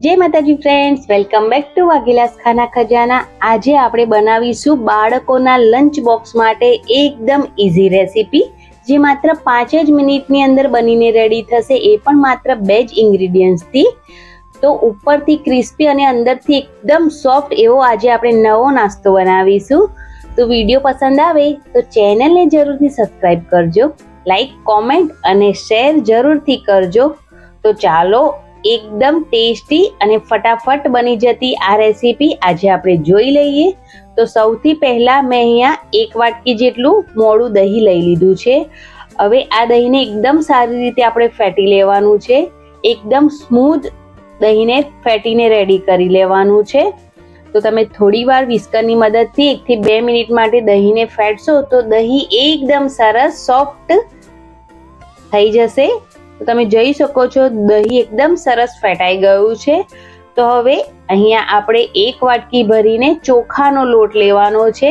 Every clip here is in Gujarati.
જય માતાજી friends welcome back to Vaghela's Khana Khazana. આજે આપણે બનાવીશું બાળકોના લંચ બોક્સ માટે એકદમ ઇઝી રેસીપી જે માત્ર પાંચ જ મિનિટની અંદર બનીને રેડી થશે. એ પણ માત્ર બે જ ઇન્ગ્રીડિયન્ટ્સથી તો ઉપરથી ક્રિસ્પી અને અંદરથી એકદમ સોફ્ટ એવો આજે આપણે નવો નાસ્તો બનાવીશું. તો વીડિયો પસંદ આવે તો ચેનલને જરૂરથી સબસ્ક્રાઈબ કરજો. લાઈક કોમેન્ટ અને શેર જરૂરથી કરજો. તો ચાલો એકદમ ટેસ્ટી અને ફટાફટ બની જતી આ રેસીપી આજે આપણે જોઈ લઈએ. તો સૌથી પહેલાં મેં અહીંયા એક વાટકી જેટલું મોડું દહીં લઈ લીધું છે. હવે આ દહીંને એકદમ સારી રીતે આપણે ફેટી લેવાનું છે. એકદમ સ્મૂધ દહીંને ફેટીને રેડી કરી લેવાનું છે. તો તમે થોડી વાર વિસ્કરની મદદથી એકથી બે મિનિટ માટે દહીંને ફેટશો તો દહીં એકદમ સરસ સોફ્ટ થઈ જશે. તો તમે જોઈ શકો છો. દહીં એકદમ સરસ ફેટાઈ ગયું છે. તો હવે અહીંયા આપણે એક વાટકી ભરીને ચોખાનો લોટ લેવાનો છે.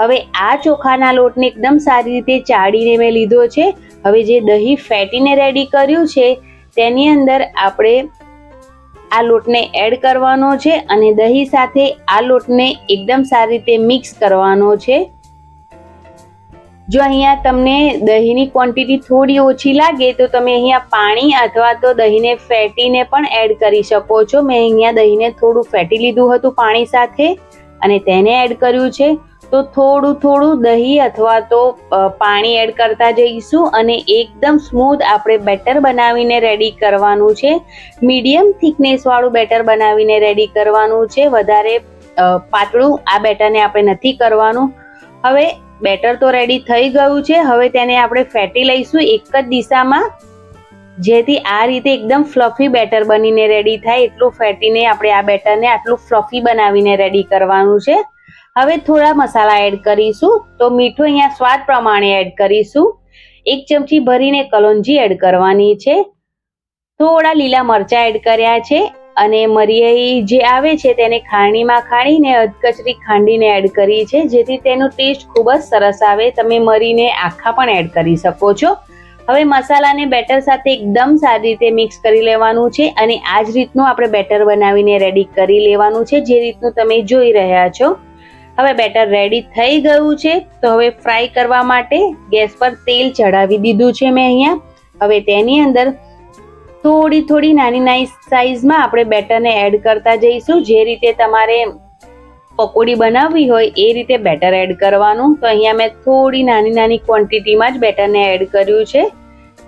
હવે આ ચોખાના લોટને એકદમ સારી રીતે ચાળીને મેં લીધો છે. હવે જે દહીં ફેટીને રેડી કર્યું છે, તેની અંદર આપણે આ લોટને એડ કરવાનો છે અને દહીં સાથે આ લોટને એકદમ સારી રીતે મિક્સ કરવાનો છે. જો અહીંયા તમને દહીંની ક્વોન્ટિટી થોડી ઓછી લાગે, તો તમે અહીંયા પાણી અથવા તો દહીંને ફેટીને પણ એડ કરી શકો છો. મેં અહીંયા દહીંને થોડું ફેટી લીધું હતું પાણી સાથે અને તેને એડ કર્યું છે. તો થોડું થોડું દહીં અથવા તો પાણી એડ કરતા જઈશું અને એકદમ સ્મૂથ આપણે બેટર બનાવીને રેડી કરવાનું છે. મીડિયમ થિકનેસવાળું બેટર બનાવીને રેડી કરવાનું છે. વધારે પાતળું આ બેટરને આપણે નથી કરવાનું. હવે બેટર તો રેડી થઈ ગયું છે. હવે તેને આપણે ફેટી લઈશું એક જ દિશામાં. જેથી આ રીતે એકદમ ફ્લફી બેટર બનીને રેડી થાય. એટલું ફેટીને આપણે આ બેટરને આટલું ફ્લફી બનાવીને રેડી કરવાનું છે. હવે થોડા મસાલા એડ કરીશું. તો મીઠું અહીંયા સ્વાદ પ્રમાણે એડ કરીશું. એક ચમચી ભરીને કલોંજી એડ કરવાની છે. થોડા લીલા મરચાં એડ કર્યા છે. અને મરિયાઈ જે આવે છે તેને ખાણીમાં ખાણીને અધકચરી ખાંડીને એડ કરી છે, જેથી તેનો ટેસ્ટ ખૂબ જ સરસ આવે. તમે મરીને આખા પણ એડ કરી શકો છો. હવે મસાલાને બેટર સાથે એકદમ સારી રીતે મિક્સ કરી લેવાનું છે અને આ જ રીતનું આપણે બેટર બનાવીને રેડી કરી લેવાનું છે, જે રીતનું તમે જોઈ રહ્યા છો. હવે બેટર રેડી થઈ ગયું છે, તો હવે ફ્રાય કરવા માટે ગેસ પર તેલ ચડાવી દીધું છે મેં અહીંયા. હવે તેની અંદર થોડી થોડી નાની નાની સાઈઝમાં આપણે બેટરને એડ કરતા જઈશું. જે રીતે તમારે પકોડી બનાવવી હોય એ રીતે બેટર એડ કરવાનું. તો અહીંયા મેં થોડી નાની નાની ક્વોન્ટિટીમાં જ બેટરને એડ કર્યું છે.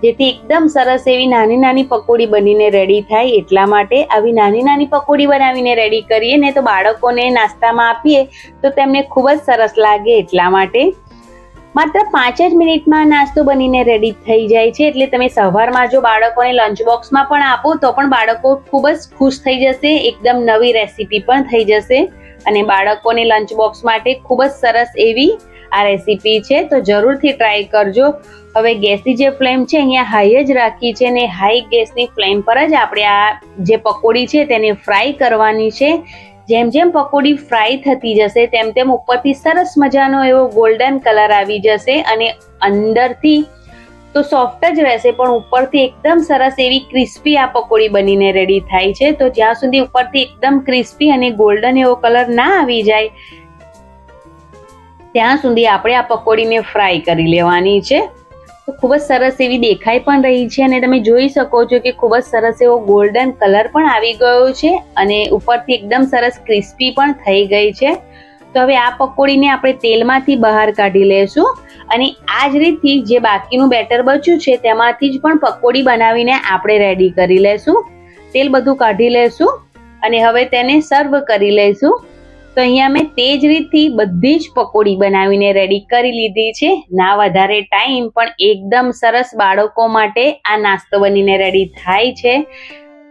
જેથી એકદમ સરસ એવી નાની નાની પકોડી બનીને રેડી થાય. એટલા માટે આવી નાની નાની પકોડી બનાવીને રેડી કરીએ. ને તો બાળકોને નાસ્તામાં આપીએ તો તેમને ખૂબ જ સરસ લાગે એટલા માટે. માત્ર પાંચ જ મિનિટમાં નાસ્તો બનીને રેડી થઈ જાય છે. એટલે તમે સવારમાં જો બાળકોને લંચ બોક્સમાં પણ આપો, તો પણ બાળકો ખૂબ જ ખુશ થઈ જશે, એકદમ નવી રેસીપી પણ થઈ જશે. અને બાળકોને લંચ બોક્સ માટે ખૂબ જ સરસ એવી આ રેસીપી છે, તો જરૂરથી ટ્રાય કરજો. હવે ગેસની જે ફ્લેમ છે, અહીંયા હાઈ જ રાખી છે ને હાઈ ગેસની ફ્લેમ પર જ આપણે આ જે પકોડી છે, તેને ફ્રાય કરવાની છે. જેમ જેમ પકોડી ફ્રાય થતી જશે, તેમ તેમ ઉપરથી સરસ મજાનો એવો ગોલ્ડન કલર આવી જશે અને અંદરથી તો સોફ્ટ જ રહેશે, પણ ઉપરથી એકદમ સરસ એવી ક્રિસ્પી આ પકોડી બનીને રેડી થાય છે. તો જ્યાં સુધી ઉપરથી એકદમ ક્રિસ્પી અને ગોલ્ડન એવો કલર ના આવી જાય, ત્યાં સુધી આપણે આ પકોડીને ફ્રાય કરી લેવાની છે. તો ખૂબ જ સરસ એવી દેખાઈ પણ રહી છે અને તમે જોઈ શકો છો કે ખૂબ જ સરસ એવો ગોલ્ડન કલર પણ આવી ગયો છે અને ઉપરથી એકદમ સરસ ક્રિસ્પી પણ થઈ ગઈ છે. તો હવે આ પકોડીને આપણે તેલમાંથી બહાર કાઢી લેશું અને આ જ રીતથી જે બાકીનું બેટર બચ્યું છે તેમાંથી જ પણ પકોડી બનાવીને આપણે રેડી કરી લેશું. તેલ બધું કાઢી લેશું અને હવે તેને સર્વ કરી લઈશું તો અહીંયા મેં તે જ રીતથી બધી જ પકોડી બનાવીને રેડી કરી લીધી છે. ના વધારે ટાઈમ પણ એકદમ સરસ બાળકો માટે આ નાસ્તો બનીને રેડી થાય છે.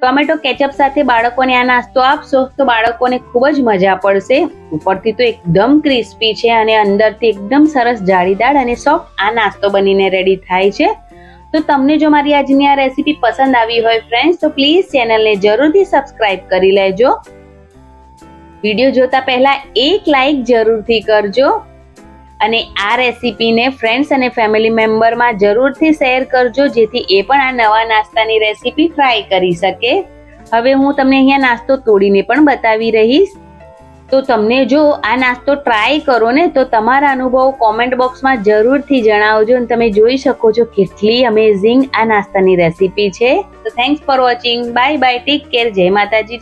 ટોમેટો કેચઅપ સાથે બાળકોને આ નાસ્તો આપશો તો બાળકોને ખૂબ જ મજા પડશે. ઉપરથી તો એકદમ ક્રિસ્પી છે અને અંદરથી એકદમ સરસ જાળીદાર અને સોફ્ટ આ નાસ્તો બનીને રેડી થાય છે. તો તમને જો મારી આજની આ રેસીપી પસંદ આવી હોય ફ્રેન્ડ્સ તો પ્લીઝ ચેનલને જરૂરથી સબસ્ક્રાઇબ કરી લેજો. વીડિયો જોતા પહેલા એક લાઈક જરૂરથી કરજો અને આ રેસીપીને ફ્રેન્ડ્સ અને ફેમિલી મેમ્બરમાં જરૂરથી શેર કરજો, જેથી એ પણ આ નવા નાસ્તાની રેસીપી ટ્રાય કરી શકે. હવે હું તમને અહીંયા નાસ્તો તોડીને પણ બતાવી રહીશ. તો તમને જો આ નાસ્તો ટ્રાય કરો ને, તો તમારા અનુભવ કોમેન્ટ બોક્સમાં જરૂરથી જણાવજો અને તમે જોઈ શકો છો કેટલી અમેઝિંગ આ નાસ્તાની રેસીપી છે. તો thanks for watching bye bye take care જય માતાજી.